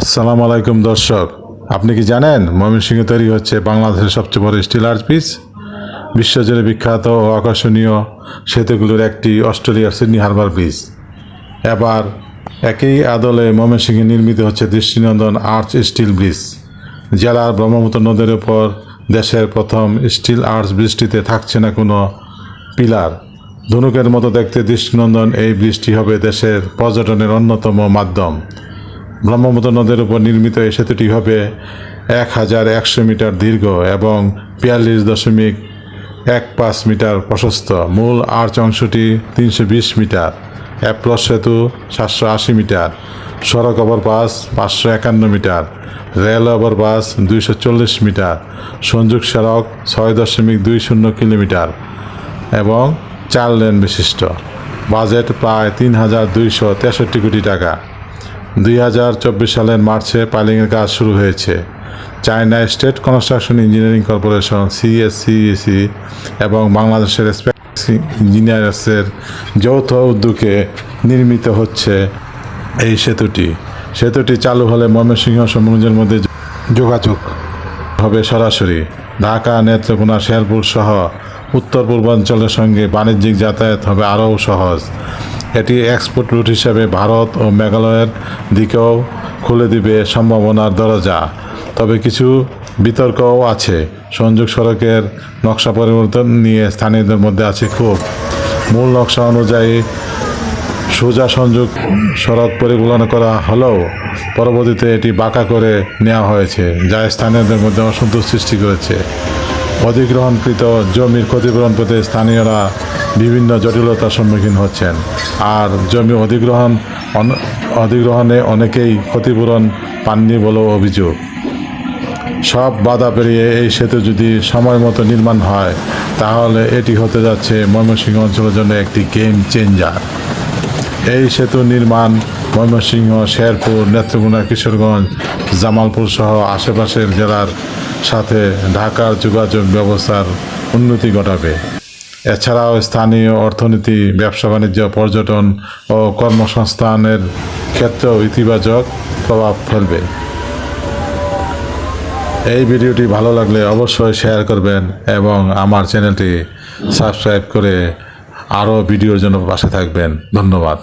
আসসালামু আলাইকুম দর্শক। আপনি কি জানেন, ময়মনসিংহে তৈরি হচ্ছে বাংলাদেশের সবচেয়ে বড় স্টিল আর্ট পিস। বিশ্বজুড়ে বিখ্যাত ও আকর্ষণীয় সেতুগুলোর একটি অস্ট্রেলিয়ার সিডনি হারবার ব্রিজ। এবার একই আদলে ময়মনসিংহে নির্মিত হচ্ছে দৃষ্টিনন্দন আর্চ স্টিল ব্রিজ। জেলার ব্রহ্মপুত্র নদের উপর দেশের প্রথম স্টিল আর্চ ব্রিজটিতে থাকছে না কোনো পিলার। ধনুকের মতো দেখতে দৃষ্টিনন্দন এই ব্রিজটি হবে দেশের পর্যটনের অন্যতম মাধ্যম। ব্রহ্মপুত্র নদের উপর নির্মিত এই সেতুটি হবে এক হাজার একশো মিটার দীর্ঘ এবং বিয়াল্লিশ দশমিক এক পাঁচ মিটার প্রশস্ত। মূল আর্চ অংশটি তিনশো বিশ মিটার। অ্যাপ্লস সেতু সাতশো আশি মিটার। সড়ক ওভারপাস পাঁচশো একান্ন মিটার। রেল ওভারপাস দুইশো চল্লিশ মিটার। সংযোগ সড়ক ছয় দশমিক দুই শূন্য কিলোমিটার এবং চার লেন বিশিষ্ট। বাজেট প্রায় তিন হাজার দুইশো তেষট্টি কোটি টাকা। দুই হাজার চব্বিশ সালের মার্চে পাইলিংয়ের কাজ শুরু হয়েছে। China state construction engineering corporation, CSCEC এবং বাংলাদেশের স্পেস ইঞ্জিনিয়ার্সের যৌথ উদ্যোগে নির্মিত হচ্ছে এই সেতুটি। সেতুটি চালু হলে ময়মনসিংহ সমুদ্রের মধ্যে যোগাযোগ হবে সরাসরি। ঢাকা, নেত্রকোনা, শেরপুর সহ উত্তর পূর্বাঞ্চলের সঙ্গে বাণিজ্যিক যাতায়াত হবে আরও সহজ। এটি এক্সপোর্ট রুট হিসেবে ভারত ও মেঘালয়ের দিকেও খুলে দিবে সম্ভাবনার দরজা। তবে কিছু বিতর্কও আছে। সংযোগ সড়কের নকশা পরিবর্তন নিয়ে স্থানীয়দের মধ্যে আছে খুব মূল নকশা অনুযায়ী সোজা সংযোগ সড়ক পরিকল্পনা করা হলেও পরবর্তীতে এটি বাঁকা করে নেওয়া হয়েছে, যা স্থানীয়দের মধ্যে অসন্তোষ সৃষ্টি করেছে। অধিগ্রহণকৃত জমির ক্ষতিপূরণ পেতে স্থানীয়রা বিভিন্ন জটিলতার সম্মুখীন হচ্ছেন। আর জমি অধিগ্রহণ অধিগ্রহণে অনেকেই ক্ষতিপূরণ পাননি বলেও অভিযোগ। সব বাধা পেরিয়ে এই সেতু যদি সময় মতো নির্মাণ হয়, তাহলে এটি হতে যাচ্ছে ময়মনসিংহ অঞ্চলের জন্য একটি গেম চেঞ্জার এই সেতু নির্মাণ ময়মনসিংহ, শেরপুর, নেত্রকোনা, কিশোরগঞ্জ, জামালপুর সহ আশেপাশের জেলার সাথে ঢাকার যোগাযোগ ব্যবস্থার উন্নতি ঘটাবে। এছাড়াও স্থানীয় অর্থনীতি, ব্যবসা বাণিজ্য, পর্যটন ও কর্মসংস্থানের ক্ষেত্রেও ইতিবাচক প্রভাব ফেলবে। এই ভিডিওটি ভালো লাগলে অবশ্যই শেয়ার করবেন এবং আমার চ্যানেলটি সাবস্ক্রাইব করে আরও ভিডিওর জন্য পাশে থাকবেন। ধন্যবাদ।